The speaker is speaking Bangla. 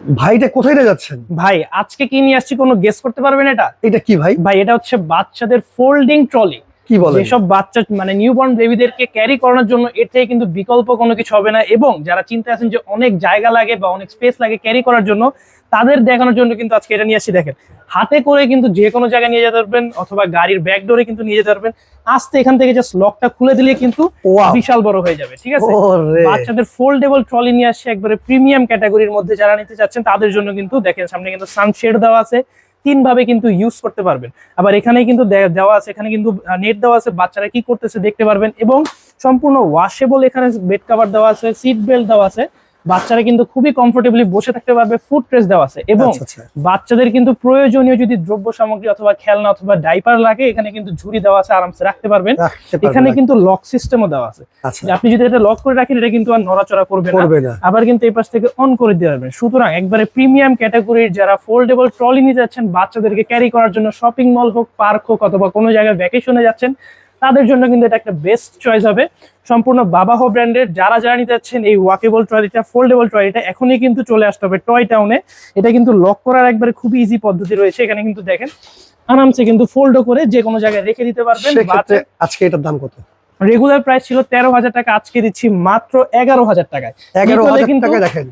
ভাইটা কোথায় যাচ্ছেন? ভাই আজকে কি নিয়ে আসছি কোনো গেস করতে পারবেন এটা? এটা কি ভাই? ভাই এটা হচ্ছে বাচ্চাদের ফোল্ডিং ট্রলি কি বলেন? যেসব বাচ্চা মানে নিউবর্ন বেবিদেরকে ক্যারি করানোর জন্য এর থেকে কিন্তু বিকল্প কোনো কিছু হবে না এবং যারা চিন্তা আছেন যে অনেক জায়গা লাগে বা অনেক স্পেস লাগে ক্যারি করার জন্য তাদের দেখানোর জন্য কিন্তু আজকে এটা নিয়ে আসছি। দেখেন হাতে করে কিন্তু যে কোনো জায়গায় নিয়ে যেতে পারবেন অথবা গাড়ির ব্যাক ডোরে কিন্তু নিয়ে যেতে পারবেন। আস্তে এখান থেকে জাস্ট লকটা খুলে দিলে কিন্তু বিশাল বড় হয়ে যাবে ঠিক আছে? বাচ্চাদের ফোল্ডেবল ট্রলি নিয়ে আসছে একবারে প্রিমিয়াম ক্যাটাগরির মধ্যে যারা নিতে চাচ্ছেন তাদের জন্য কিন্তু দেখেন সামনে কিন্তু সানশেড দেওয়া আছে। তিন ভাবে কিন্তু ইউজ করতে পারবেন। আবার এখানে কিন্তু দেওয়া আছে, এখানে কিন্তু নেট দেওয়া আছে, বাচ্চারা কি করতেছে দেখতে পারবেন এবং সম্পূর্ণ ওয়াশেবল এখানে বেড কাভার দেওয়া আছে সিট বেল্ট দেওয়া আছে। বাচ্চারা কিন্তু খুবই কমফোর্টেবলি বসে থাকতে পারবে ফুড ট্রেস দেওয়া আছে। এবং আচ্ছা, আচ্ছা। বাচ্চাদের কিন্তু প্রয়োজনীয় যদি দ্রব্য সামগ্রী অথবা খেলনা অথবা ডাইপার লাগে এখানে কিন্তু ঝুড়ি দেওয়া আছে আরামসে রাখতে পারবেন। এখানে কিন্তু লক সিস্টেমও দেওয়া আছে। আচ্ছা। আপনি যদি এটা লক করে রাখেন এটা কিন্তু আর নড়াচড়া করবে না। আবার কিন্তু এই পাশ থেকে অন করে দিতে পারবেন সুতরাং একবারে প্রিমিয়াম ক্যাটাগরির যারা ফোল্ডেবল ট্রলি নিতে যাচ্ছেন বাচ্চাদেরকে ক্যারি করার জন্য শপিং মল হোক পার্ক হোক অথবা কোনো জায়গায় ভ্যাকেশনে যাচ্ছেন তাদের জন্য কিন্তু এটা একটা বেস্ট চয়েস হবে। সম্পূর্ণ বাবাহো ব্র্যান্ডের যারা যারা নিতে যাচ্ছেন এই ওয়াকেবল ট্রলিটা ফোল্ডেবল ট্রলিটা এখনই কিন্তু চলে আসতে হবে টয় টাউনে এটা কিন্তু লক করার একবারে খুবই ইজি পদ্ধতি রয়েছে এখানে কিন্তু দেখেন আরামসে কিন্তু ফোল্ডও করে যে কোনো জায়গায় রেখে দিতে পারবেন। আজকে এটার দাম কত? রেগুলার প্রাইস ছিল তেরো হাজার টাকা আজকে দিচ্ছি মাত্র এগারো হাজার টাকায়। এগারো হাজার টাকা দেখেন।